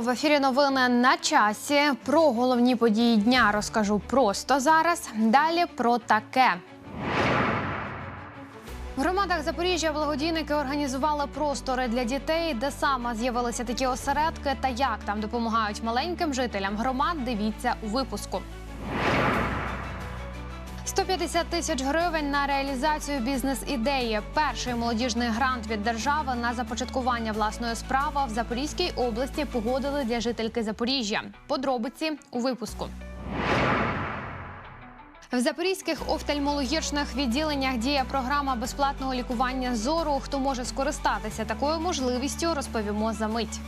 В ефірі. Новини на часі. Про головні події дня розкажу просто зараз. Далі про таке. В громадах Запоріжжя благодійники організували простори для дітей, де саме з'явилися такі осередки та як там допомагають маленьким жителям громад. Дивіться у випуску. 150 тисяч гривень на реалізацію бізнес-ідеї. Перший молодіжний грант від держави на започаткування власної справи в Запорізькій області погодили для жительки Запоріжжя. Подробиці у випуску. В запорізьких офтальмологічних відділеннях діє програма безплатного лікування зору. Хто може скористатися такою можливістю, розповімо за мить.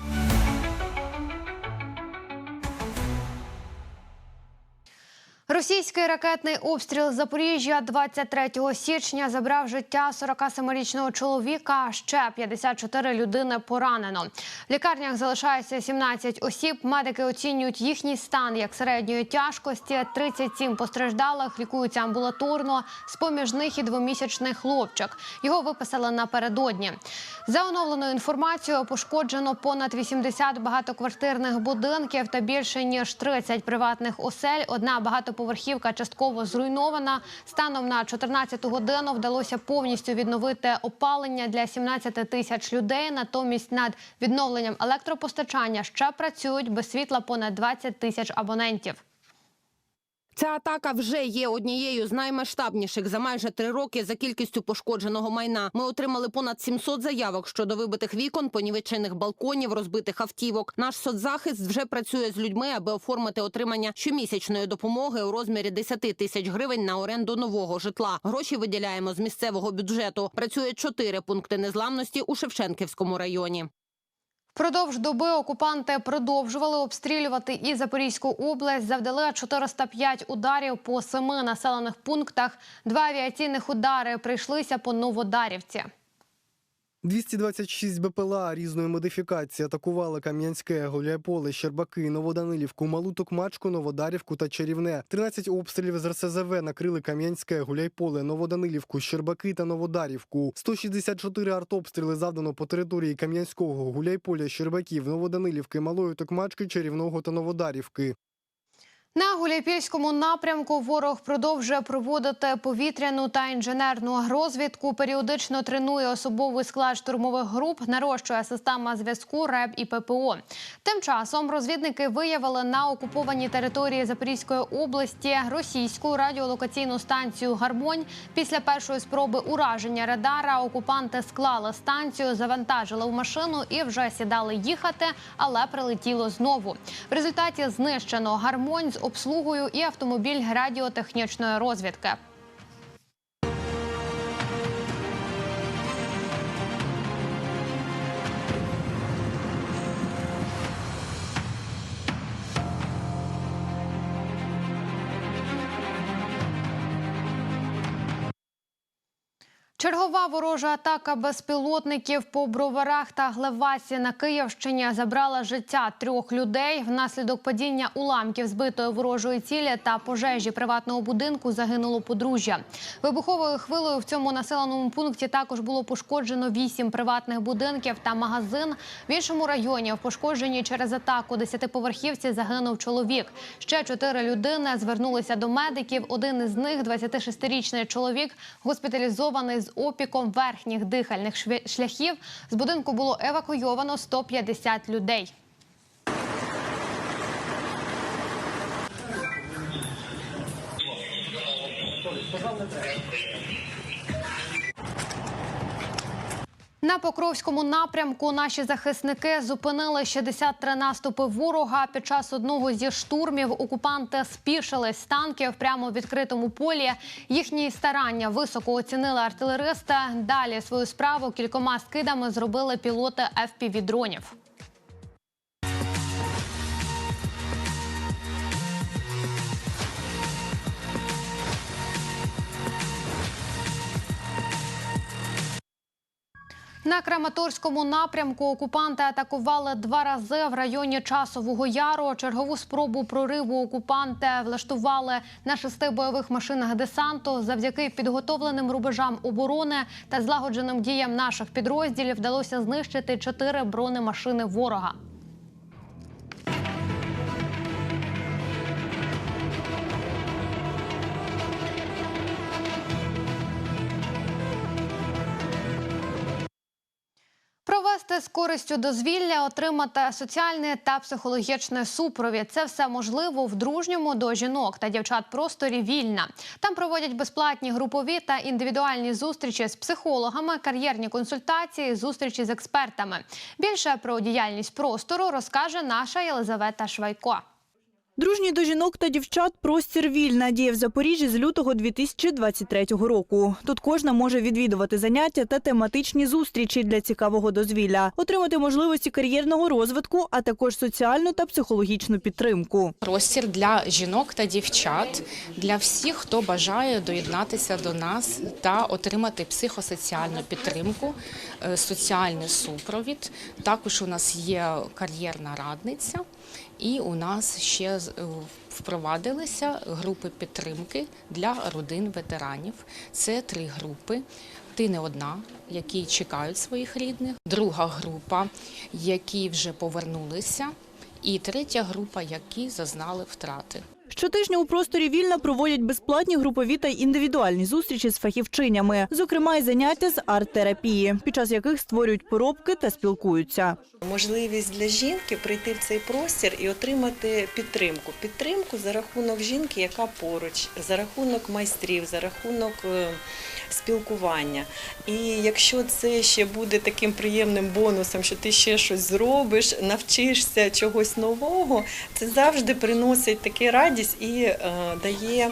Російський ракетний обстріл Запоріжжя 23 січня забрав життя 47-річного чоловіка. Ще 54 людини поранено. В лікарнях залишається 17 осіб. Медики оцінюють їхній стан як середньої тяжкості. 37 постраждалих лікуються амбулаторно. З поміж них і двомісячний хлопчик. Його виписали напередодні. За оновленою інформацією, пошкоджено понад 80 багатоквартирних будинків та більше ніж 30 приватних осель. Одна багатоповерхівка частково зруйнована. Станом на 14 годину вдалося повністю відновити опалення для 17 тисяч людей. Натомість над відновленням електропостачання ще працюють без світла понад 20 тисяч абонентів. Ця атака вже є однією з наймасштабніших за майже три роки за кількістю пошкодженого майна. Ми отримали понад 700 заявок щодо вибитих вікон, понівечених балконів, розбитих автівок. Наш соцзахист вже працює з людьми, аби оформити отримання щомісячної допомоги у розмірі 10 тисяч гривень на оренду нового житла. Гроші виділяємо з місцевого бюджету. Працює чотири пункти незламності у Шевченківському районі. Впродовж доби окупанти продовжували обстрілювати і Запорізьку область. Завдали 405 ударів по семи населених пунктах. Два авіаційних удари прийшлися по Новодарівці. 226 БПЛА різної модифікації атакували Кам'янське, Гуляйполе, Щербаки, Новоданилівку, Малу Токмачку, Новодарівку та Чарівне. 13 обстрілів з РСЗВ накрили Кам'янське, Гуляйполе, Новоданилівку, Щербаки та Новодарівку. 164 артобстріли завдано по території Кам'янського, Гуляйполя, Щербаків, Новоданилівки, Малої Токмачки, Чарівного та Новодарівки. На Гуляйпільському напрямку ворог продовжує проводити повітряну та інженерну розвідку. Періодично тренує особовий склад штурмових груп, нарощує система зв'язку РЕБ і ППО. Тим часом розвідники виявили на окупованій території Запорізької області російську радіолокаційну станцію Гармонь. Після першої спроби ураження радара окупанти склали станцію, завантажили в машину і вже сідали їхати, але прилетіло знову. В результаті знищено гармонь з обслугою і автомобіль радіотехнічної розвідки. Чергова ворожа атака безпілотників по броварах та Глевасі на Київщині забрала життя трьох людей. Внаслідок падіння уламків збитої ворожої цілі та пожежі приватного будинку загинуло подружжя. Вибуховою хвилею в цьому населеному пункті також було пошкоджено вісім приватних будинків та магазин. В іншому районі в пошкодженні через атаку десятиповерхівці загинув чоловік. Ще чотири людини звернулися до медиків. Один із них, 26-річний чоловік, госпіталізований з опіком верхніх дихальних шляхів. З будинку було евакуйовано 150 людей. На Покровському напрямку наші захисники зупинили 63 наступи ворога. Під час одного зі штурмів окупанти спішились з танків прямо в відкритому полі. Їхні старання високо оцінили артилеристи. Далі свою справу кількома скидами зробили пілоти fpv дронів. На Краматорському напрямку окупанти атакували два рази в районі Часового Яру. Чергову спробу прориву окупанти влаштували на шести бойових машинах десанту. Завдяки підготовленим рубежам оборони та злагодженим діям наших підрозділів вдалося знищити чотири бронемашини ворога. Користю дозвілля, отримати соціальний та психологічний супровід. Це все можливо в дружньому до жінок та дівчат просторі вільна. Там проводять безплатні групові та індивідуальні зустрічі з психологами, кар'єрні консультації, зустрічі з експертами. Більше про діяльність простору розкаже наша Єлизавета Швайко. Дружній до жінок та дівчат простір вільна діє в Запоріжжі з лютого 2023 року. Тут кожна може відвідувати заняття та тематичні зустрічі для цікавого дозвілля, отримати можливості кар'єрного розвитку, а також соціальну та психологічну підтримку. Простір для жінок та дівчат, для всіх, хто бажає доєднатися до нас та отримати психосоціальну підтримку, е, соціальний супровід. Також у нас є кар'єрна радниця, і у нас ще е, впровадилися групи підтримки для родин ветеранів. Це три групи. Ти не одна, які чекають своїх рідних. Друга група, які вже повернулися. І третя група, які зазнали втрати. Щотижня у просторі вільна проводять безплатні групові та індивідуальні зустрічі з фахівчинями, зокрема й заняття з арт-терапії, під час яких створюють поробки та спілкуються. Можливість для жінки прийти в цей простір і отримати підтримку. Підтримку за рахунок жінки, яка поруч, за рахунок майстрів, за рахунок е, спілкування. І якщо це ще буде таким приємним бонусом, що ти ще щось зробиш, навчишся чогось нового, це завжди приносить таку радість і е, дає е,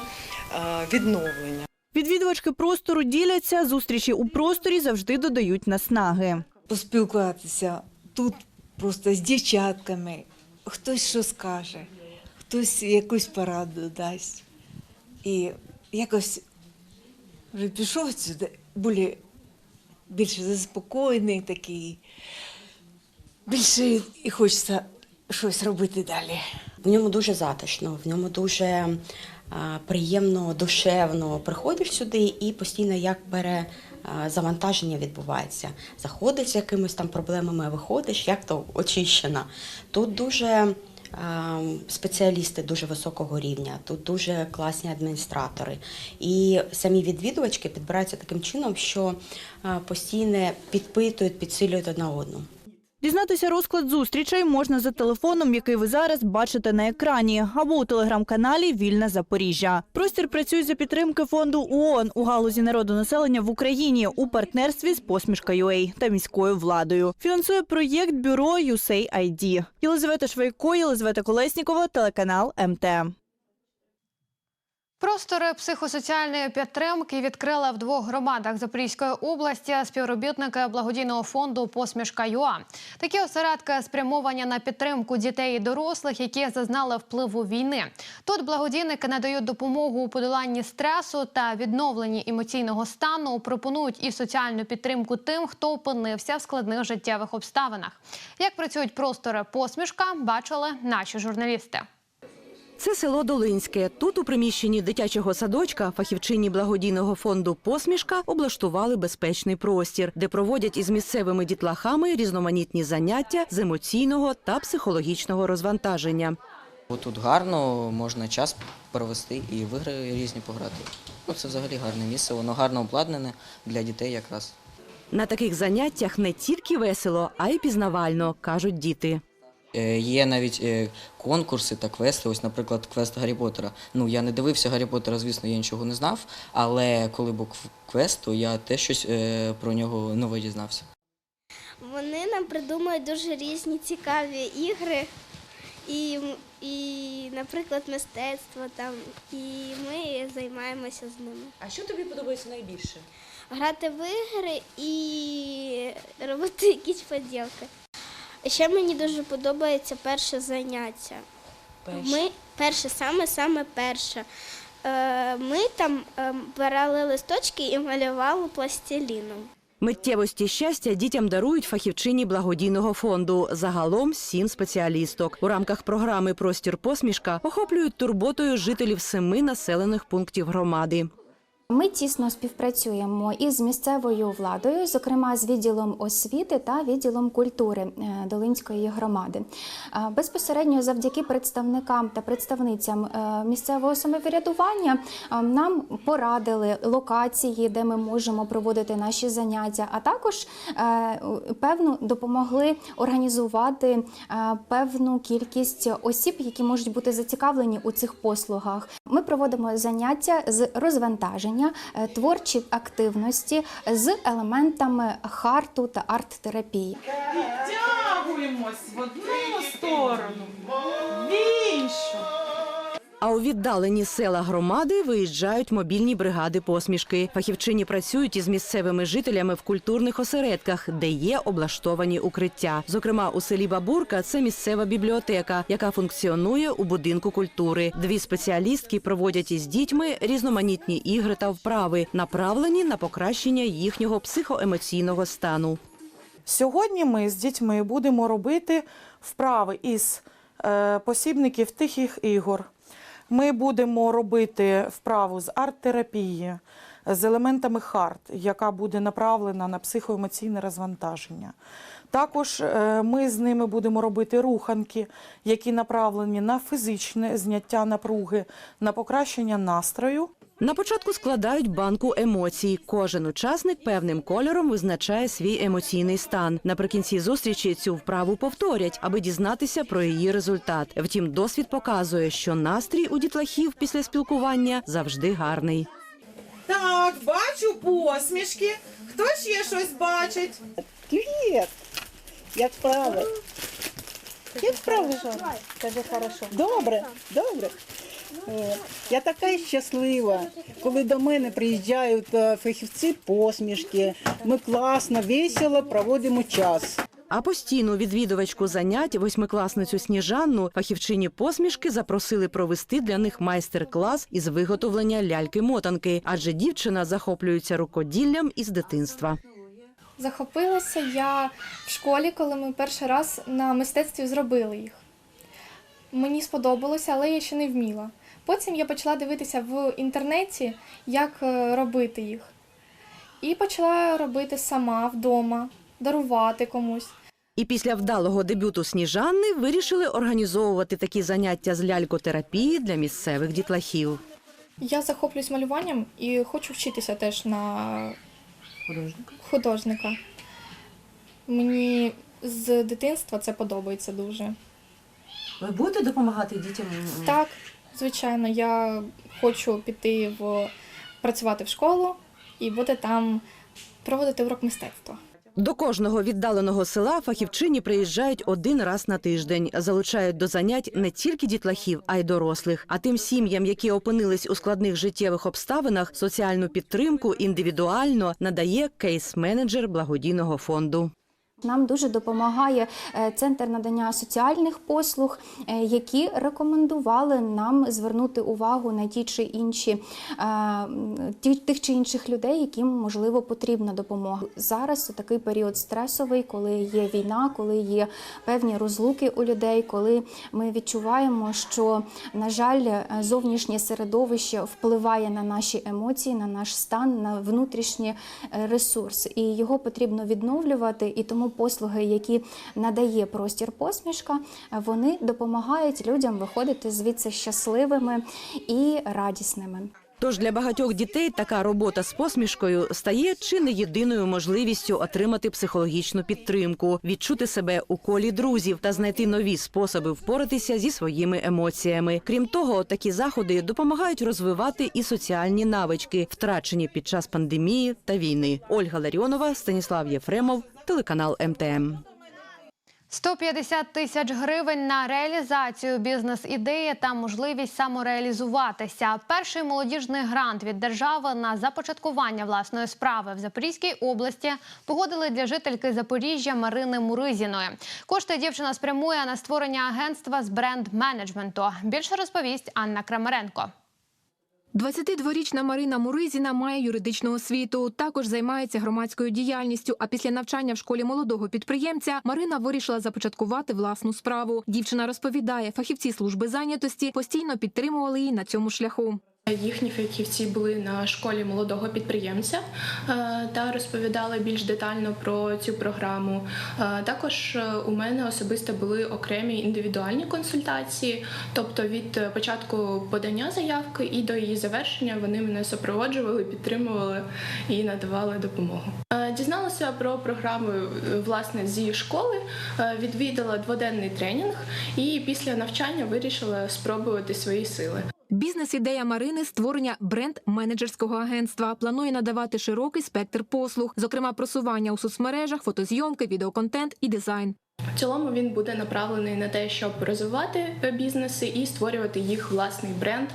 відновлення. Відвідувачки простору діляться, зустрічі у просторі завжди додають наснаги. поспілкуватися тут просто з дівчатками. Хтось що скаже, хтось якусь пораду дасть. І якось вже пішов сюди, були більше заспокоєний такий, більше і хочеться щось робити далі. В ньому дуже затишно, в ньому дуже приємно, душевно. Приходиш сюди і постійно як перезавантаження відбувається. Заходиш з якимись там проблемами, виходиш, як то очищена. Тут дуже спеціалісти дуже високого рівня, тут дуже класні адміністратори. І самі відвідувачки підбираються таким чином, що постійно підпитують, підсилюють одна одну. Дізнатися розклад зустрічей можна за телефоном, який ви зараз бачите на екрані, або у телеграм-каналі Вільне Запоріжжя. Простір працює за підтримки фонду ООН у галузі народонаселення в Україні у партнерстві з посмішка.UA та міською владою. Фінансує проєкт бюро USAID. Єлизавета Швайко, Єлизавета Колеснікова, телеканал МТ. Простори психосоціальної підтримки відкрили в двох громадах Запорізької області співробітники благодійного фонду Посмішка ЮА. Такі осередки спрямовані на підтримку дітей і дорослих, які зазнали впливу війни. Тут благодійники надають допомогу у подоланні стресу та відновленні емоційного стану. Пропонують і соціальну підтримку тим, хто опинився в складних життєвих обставинах. Як працюють простори посмішка, бачили наші журналісти. Це село Долинське. Тут у приміщенні дитячого садочка фахівчині благодійного фонду Посмішка облаштували безпечний простір, де проводять із місцевими дітлахами різноманітні заняття з емоційного та психологічного розвантаження. Тут гарно можна час провести і в ігри різні пограти. Ну, це взагалі гарне місце, воно гарно обладнане для дітей якраз. На таких заняттях не тільки весело, а й пізнавально, кажуть діти. Е, Є навіть е, конкурси та квести. Ось, наприклад, квест Гаррі Поттера. Ну, я не дивився Гаррі Поттера, звісно, я нічого не знав, але коли був квест, то я теж щось е, про нього нове дізнався. Вони нам придумують дуже різні цікаві ігри, і, і наприклад, мистецтво там, і ми займаємося з ними. А що тобі подобається найбільше? Грати в ігри і робити якісь поділки. Ще мені дуже подобається перше заняття. Ми перше, саме саме перше. Е, Ми там е, брали листочки і малювали пластиліном. Миттєвості щастя дітям дарують фахівчині благодійного фонду. Загалом сім спеціалісток. У рамках програми Простір посмішка охоплюють турботою жителів семи населених пунктів громади. Ми тісно співпрацюємо із місцевою владою, зокрема з відділом освіти та відділом культури е, Долинської громади. Безпосередньо завдяки представникам та представницям е, місцевого самоврядування е, нам порадили локації, де ми можемо проводити наші заняття, а також певну допомогли організувати певну кількість осіб, які можуть бути зацікавлені у цих послугах. Ми проводимо заняття з розвантаження, е, творчі активності з елементами харту та арт-терапії. Тягуємось в одну сторону, в іншу. А у віддалені села громади виїжджають мобільні бригади посмішки. Фахівчині працюють із місцевими жителями в культурних осередках, де є облаштовані укриття. Зокрема, у селі Бабурка це місцева бібліотека, яка функціонує у будинку культури. Дві спеціалістки проводять із дітьми різноманітні ігри та вправи, направлені на покращення їхнього психоемоційного стану. Сьогодні ми з дітьми будемо робити вправи із е, посібників тихих ігор. Ми будемо робити вправу з арт-терапії, з елементами харт, яка буде направлена на психоемоційне розвантаження. Також е, ми з ними будемо робити руханки, які направлені на фізичне зняття напруги, на покращення настрою. На початку складають банку емоцій. Кожен учасник певним кольором визначає свій емоційний стан. Наприкінці зустрічі цю вправу повторять, аби дізнатися про її результат. Втім, досвід показує, що настрій у дітлахів після спілкування завжди гарний. Так, бачу посмішки. Хто ще щось бачить? Привіт! Як справи? Як справи? Скажи хорошо. Добре, добре. Я така щаслива, коли до мене приїжджають е, фахівці посмішки. Ми класно, весело проводимо час. А постійну відвідувачку занять, восьмикласницю Сніжанну, фахівчині посмішки запросили провести для них майстер-клас із виготовлення ляльки-мотанки, адже дівчина захоплюється рукоділлям із дитинства. Захопилася я в школі, коли ми перший раз на мистецтві зробили їх. Мені сподобалося, але я ще не вміла. Потім я почала дивитися в інтернеті, як е, робити їх. І почала робити сама вдома, дарувати комусь. І після вдалого дебюту Сніжанни вирішили організовувати такі заняття з лялькотерапії для місцевих дітлахів. Я захоплююсь малюванням і хочу вчитися теж на Художник. художника. Мені з дитинства це подобається дуже. Ви будете допомагати дітям? Так, звичайно, я хочу піти в працювати в школу і бути там проводити урок мистецтва. До кожного віддаленого села фахівчині приїжджають один раз на тиждень. Залучають до занять не тільки дітлахів, а й дорослих. А тим сім'ям, які опинились у складних життєвих обставинах, соціальну підтримку індивідуально надає кейс-менеджер благодійного фонду. Нам дуже допомагає е, центр надання соціальних послуг, е, які рекомендували нам звернути увагу на ті чи інші е, тих чи інших людей, яким можливо потрібна допомога. Зараз у такий період стресовий, коли є війна, коли є певні розлуки у людей, коли ми відчуваємо, що на жаль, зовнішнє середовище впливає на наші емоції, на наш стан, на внутрішні е, ресурси, і його потрібно відновлювати. І тому послуги, які надає простір посмішка, вони допомагають людям виходити звідси щасливими і радісними. Тож для багатьох дітей така робота з посмішкою стає чи не єдиною можливістю отримати психологічну підтримку, відчути себе у колі друзів та знайти нові способи впоратися зі своїми емоціями. Крім того, такі заходи допомагають розвивати і соціальні навички, втрачені під час пандемії та війни. Ольга Ларіонова, Станіслав Єфремов, телеканал МТМ. 150 тисяч гривень на реалізацію бізнес-ідеї та можливість самореалізуватися. Перший молодіжний грант від держави на започаткування власної справи в Запорізькій області погодили для жительки Запоріжжя Марини Муризіної. Кошти дівчина спрямує на створення агентства з бренд-менеджменту. Більше розповість Анна Крамаренко. 22-річна Марина Муризіна має юридичну освіту. Також займається громадською діяльністю. А після навчання в школі молодого підприємця Марина вирішила започаткувати власну справу. Дівчина розповідає, фахівці служби зайнятості постійно підтримували її на цьому шляху. Їхні фахівці були на школі молодого підприємця е, та розповідали більш детально про цю програму. Е, Також е, у мене особисто були окремі індивідуальні консультації, тобто від початку подання заявки і до її завершення вони мене супроводжували, підтримували і надавали допомогу. Дізналася про програму власне зі школи, відвідала дводенний тренінг і після навчання вирішила спробувати свої сили. Бізнес-ідея Марини створення бренд-менеджерського агентства планує надавати широкий спектр послуг, зокрема просування у соцмережах, фотозйомки, відеоконтент і дизайн. В цілому він буде направлений на те, щоб розвивати бізнеси і створювати їх власний бренд,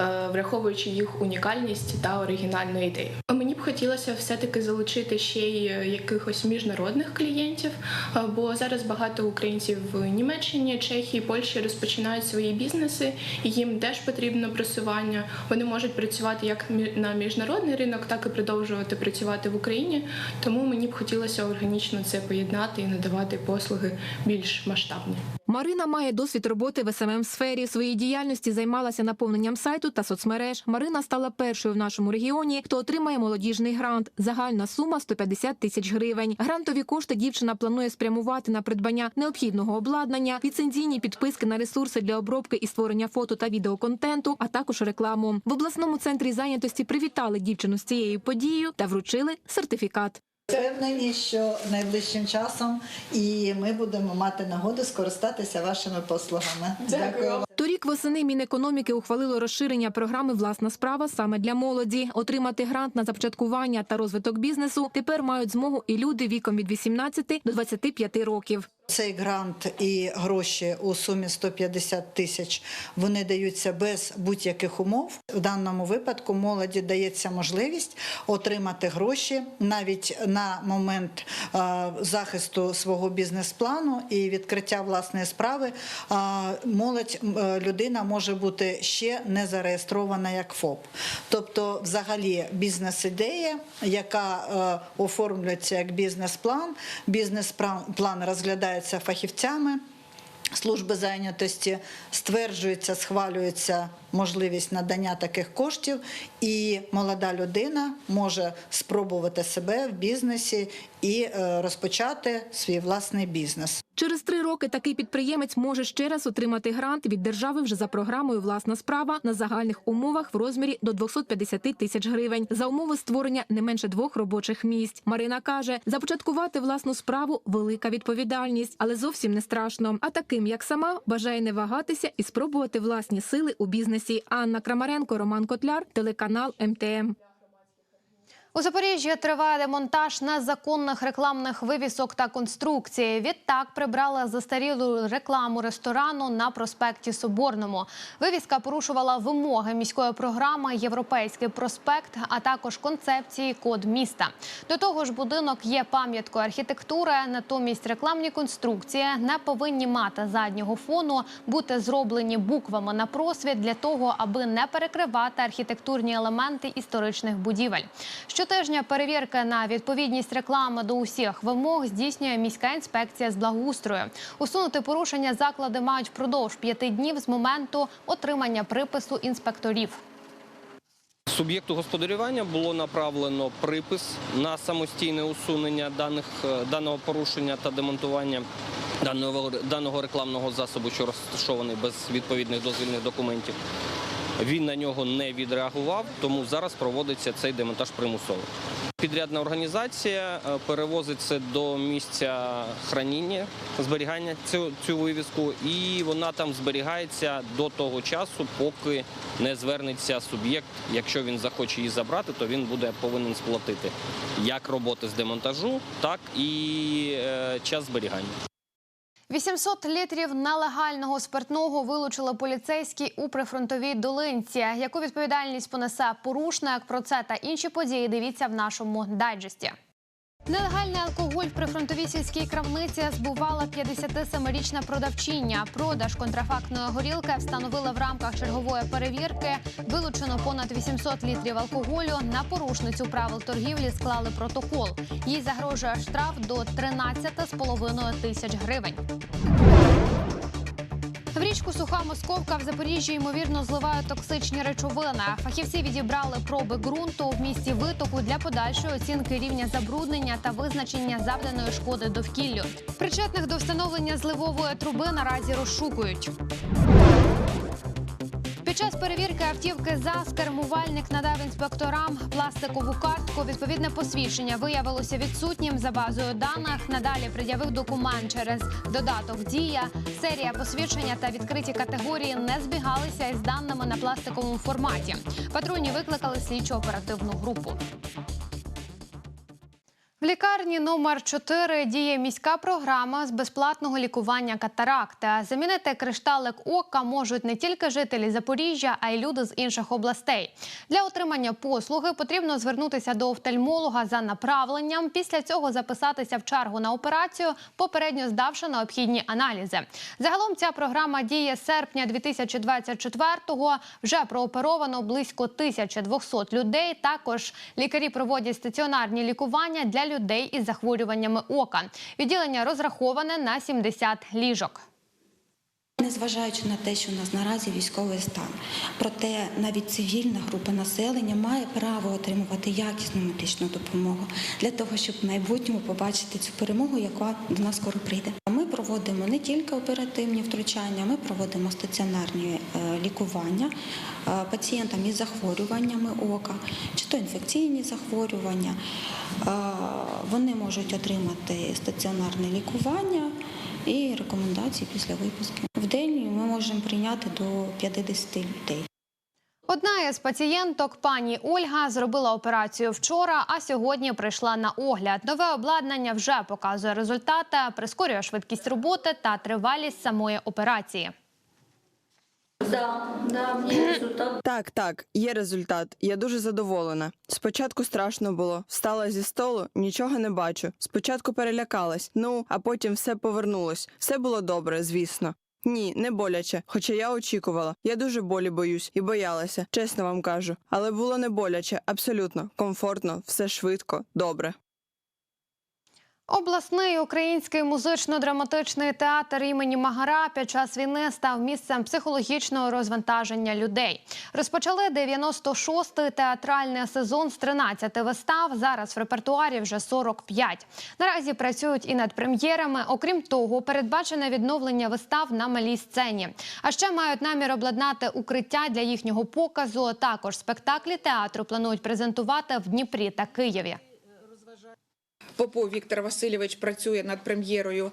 е, враховуючи їх унікальність та оригінальну ідею. Мені б хотілося все-таки залучити ще й е, якихось міжнародних клієнтів, е, бо зараз багато українців в Німеччині, Чехії, Польщі розпочинають свої бізнеси, і їм теж потрібно просування. Вони можуть працювати як на міжнародний ринок, так і продовжувати працювати в Україні. Тому мені б хотілося органічно це поєднати і надавати послуги більш масштабні. Марина має досвід роботи в СММ сфері. Своїй діяльності займалася наповненням сайту та соцмереж. Марина стала першою в нашому регіоні, хто отримає молодіжний грант. Загальна сума 150 тисяч гривень. Грантові кошти дівчина планує спрямувати на придбання необхідного обладнання, ліцензійні підписки на ресурси для обробки і створення фото та відеоконтенту, а також рекламу. В обласному центрі зайнятості привітали дівчину з цією подією та вручили сертифікат. Впевнені, що найближчим часом і ми будемо мати нагоду скористатися вашими послугами. Дякую. Торік восени Мінекономіки ухвалило розширення програми Власна справа саме для молоді. Отримати грант на започаткування та розвиток бізнесу тепер мають змогу і люди віком від 18 до 25 років. Цей грант і гроші у сумі 150 тисяч вони даються без будь-яких умов. У даному випадку молоді дається можливість отримати гроші навіть на момент е, захисту свого бізнес-плану і відкриття власної справи. Е, молодь е, людина може бути ще не зареєстрована як ФОП. Тобто, взагалі, бізнес-ідея, яка оформлюється як бізнес-план, бізнес-план розглядається фахівцями. Служби зайнятості стверджується, схвалюється можливість надання таких коштів, і молода людина може спробувати себе в бізнесі і е, розпочати свій власний бізнес. Через три роки такий підприємець може ще раз отримати грант від держави вже за програмою Власна справа на загальних умовах в розмірі до 250 тисяч гривень за умови створення не менше двох робочих місць. Марина каже, започаткувати власну справу велика відповідальність, але зовсім не страшно. А таким як сама бажає не вагатися і спробувати власні сили у бізнесі. Анна Крамаренко, Роман Котляр, телеканал МТМ. У Запоріжжі триває демонтаж незаконних рекламних вивісок та конструкції. Відтак прибрали застарілу рекламу ресторану на проспекті Соборному. Вивіска порушувала вимоги міської програми Європейський проспект, а також концепції код міста. До того ж, будинок є пам'яткою архітектури. Натомість рекламні конструкції не повинні мати заднього фону, бути зроблені буквами на просвіт для того, аби не перекривати архітектурні елементи історичних будівель. Щотижня перевірки на відповідність реклами до усіх вимог здійснює міська інспекція з благоустрою. Усунути порушення заклади мають впродовж п'яти днів з моменту отримання припису інспекторів. Суб'єкту господарювання було направлено припис на самостійне усунення даних, е, даного порушення та демонтування даного, даного рекламного засобу, що розташований без відповідних дозвільних документів. Він на нього не відреагував, тому зараз проводиться цей демонтаж примусово. Підрядна організація е, перевозить це до місця храніння, зберігання цю, цю вивіску, і вона там зберігається до того часу, поки не звернеться суб'єкт. Якщо він захоче її забрати, то він буде повинен сплатити як роботи з демонтажу, так і е, час зберігання. 800 літрів нелегального спиртного вилучили поліцейські у прифронтовій долинці. Яку відповідальність понесе порушник? Про це та інші події дивіться в нашому дайджесті. Нелегальний алкоголь в прифронтовій сільській крамниці збувала 57-річна продавчиня. Продаж контрафактної горілки встановили в рамках чергової перевірки. Вилучено понад 800 літрів алкоголю. На порушницю правил торгівлі склали протокол. Їй загрожує штраф до 13,5 тисяч гривень. В річку Суха Московка в Запоріжжі ймовірно зливають токсичні речовини. Фахівці відібрали проби ґрунту в місці витоку для подальшої оцінки рівня забруднення та визначення завданої шкоди довкіллю. Причетних до встановлення зливової труби наразі розшукують. Час перевірки автівки ЗАЗ кермувальник надав інспекторам пластикову картку. Відповідне посвідчення виявилося відсутнім за базою даних. Надалі пред'явив документ через додаток Дія. Серія посвідчення та відкриті категорії не збігалися із даними на пластиковому форматі. Патрульні викликали слідчо оперативну групу. В лікарні номер 4 діє міська програма з безплатного лікування катаракти. Замінити кришталик ока можуть не тільки жителі Запоріжжя, а й люди з інших областей. Для отримання послуги потрібно звернутися до офтальмолога за направленням. Після цього записатися в чергу на операцію, попередньо здавши необхідні аналізи. Загалом ця програма діє з серпня 2024-го. Вже прооперовано близько 1200 людей. Також лікарі проводять стаціонарні лікування для людей із захворюваннями ока. Відділення розраховане на 70 ліжок. Незважаючи на те, що у нас наразі військовий стан, проте навіть цивільна група населення має право отримувати якісну медичну допомогу для того, щоб в майбутньому побачити цю перемогу, яка до нас скоро прийде. Ми проводимо не тільки оперативні втручання, ми проводимо стаціонарні е, лікування е, пацієнтам із захворюваннями ока, чи то інфекційні захворювання. Е, Вони можуть отримати стаціонарне лікування і рекомендації після випуску. В день ми можемо прийняти до 50 людей. Одна із пацієнток, пані Ольга, зробила операцію вчора, а сьогодні прийшла на огляд. Нове обладнання вже показує результати, прискорює швидкість роботи та тривалість самої операції. Так, так, є результат. Я дуже задоволена. Спочатку страшно було. Встала зі столу, нічого не бачу. Спочатку перелякалась, ну а потім все повернулось. Все було добре, звісно. Ні, не боляче, хоча я очікувала. Я дуже болі боюсь і боялася, чесно вам кажу. Але було не боляче, абсолютно комфортно, все швидко, добре. Обласний український музично-драматичний театр імені Магара під час війни став місцем психологічного розвантаження людей. Розпочали 96-й театральний сезон з 13 вистав. Зараз в репертуарі вже 45. Наразі працюють і над прем'єрами. Окрім того, передбачене відновлення вистав на малій сцені. А ще мають намір обладнати укриття для їхнього показу. Також спектаклі театру планують презентувати в Дніпрі та Києві. Попов Віктор Васильович працює над прем'єрою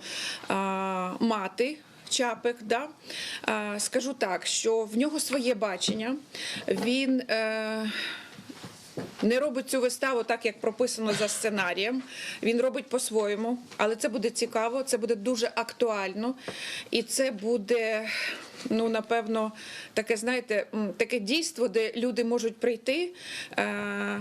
мати. Чапик, да? скажу так, що в нього своє бачення. Він е, не робить цю виставу так, як прописано за сценарієм. Він робить по-своєму, але це буде цікаво, це буде дуже актуально, і це буде. Ну, напевно, таке, знаєте, таке дійство, де люди можуть прийти. Е,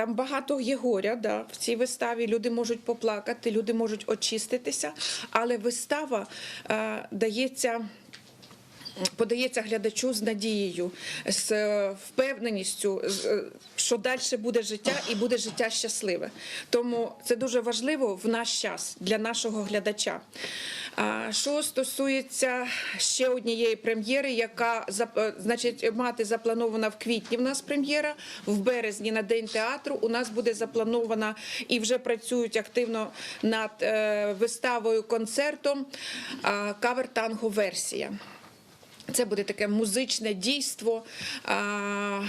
там багато є горя да, в цій виставі. Люди можуть поплакати, люди можуть очиститися, але вистава е, дається. Подається глядачу з надією, з е, впевненістю, е, що далі буде життя і буде життя щасливе. Тому це дуже важливо в наш час для нашого глядача. Що стосується ще однієї прем'єри, яка е, значить мати запланована в квітні. В нас прем'єра в березні на день театру. У нас буде запланована і вже працюють активно над виставою концертом кавер танго версія. Це буде таке музичне дійство, а,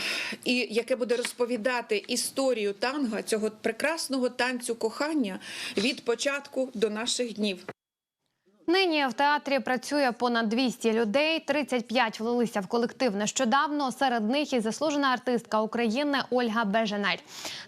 і яке буде розповідати історію танго, цього прекрасного танцю кохання від початку до наших днів. Нині в театрі працює понад 200 людей. 35 влилися в колектив нещодавно. Серед них і заслужена артистка України Ольга Беженель.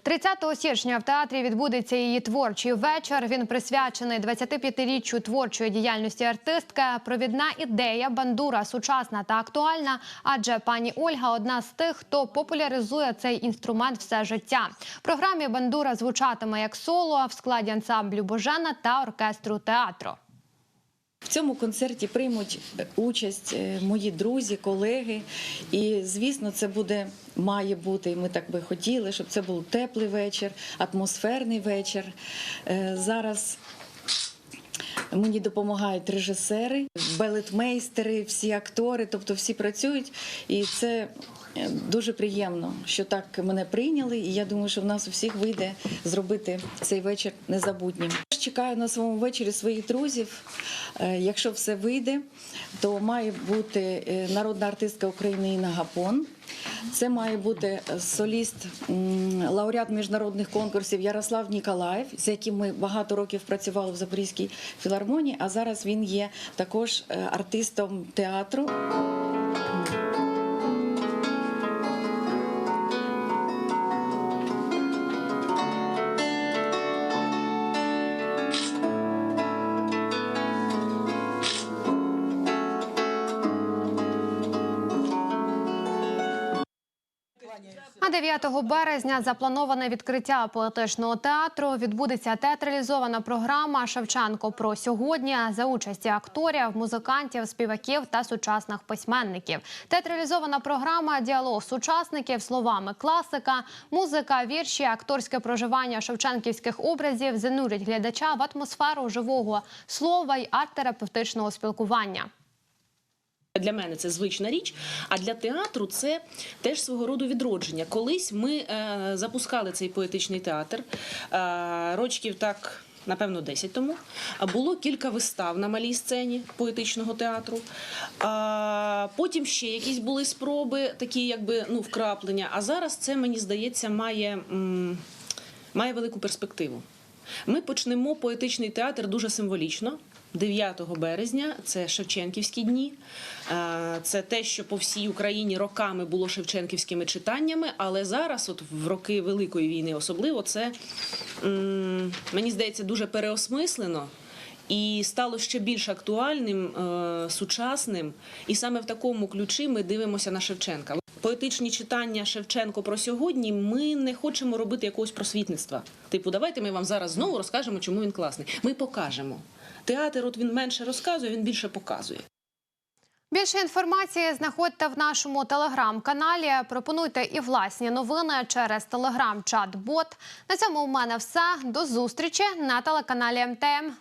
30 січня в театрі відбудеться її творчий вечір. Він присвячений 25-річчю творчої діяльності артистки. Провідна ідея бандура сучасна та актуальна. Адже пані Ольга одна з тих, хто популяризує цей інструмент все життя. В програмі бандура звучатиме як соло в складі ансамблю Божена та оркестру театру. В цьому концерті приймуть участь е, мої друзі, колеги. І, звісно, це буде, має бути, і ми так би хотіли, щоб це був теплий вечір, атмосферний вечір. Е, Зараз Мені допомагають режисери. балетмейстери, всі актори, тобто всі працюють. І це е, дуже приємно, що так мене прийняли. І я думаю, що в нас у всіх вийде зробити цей вечір незабутнім. Чекаю на своєму вечорі своїх друзів. Е, Якщо все вийде, то має бути е, народна артистка України Інна Гапон. Це має бути соліст, лауреат міжнародних конкурсів Ярослав Ніколаєв, з яким ми багато років працювали в Запорізькій філармонії, а зараз він є також е, артистом театру. А 9 березня заплановане відкриття поетичного театру. Відбудеться театралізована програма Шевченко про сьогодні за участі акторів, музикантів, співаків та сучасних письменників. Театралізована програма діалог сучасників словами класика, музика, вірші, акторське проживання шевченківських образів занурять глядача в атмосферу живого слова й арт-терапевтичного спілкування. Для мене це звична річ, а для театру це теж свого роду відродження. Колись ми е, запускали цей поетичний театр е, рочків так. Напевно, 10 тому А було кілька вистав на малій сцені поетичного театру. А, потім ще якісь були спроби, такі якби ну вкраплення. А зараз це мені здається має, має велику перспективу. Ми почнемо поетичний театр дуже символічно. 9 березня це Шевченківські дні. Е, Це те, що по всій Україні роками було шевченківськими читаннями, але зараз, от в роки Великої війни, особливо, це мені здається дуже переосмислено. І стало ще більш актуальним, е, сучасним, і саме в такому ключі ми дивимося на Шевченка. Поетичні читання Шевченко про сьогодні. Ми не хочемо робити якогось просвітництва. Типу, давайте ми вам зараз знову розкажемо, чому він класний. Ми покажемо. Театр, от він менше розказує, він більше показує. Більше інформації знаходьте в нашому телеграм-каналі. Пропонуйте і власні новини через телеграм-чат-бот. На цьому у мене все. До зустрічі на телеканалі МТМ.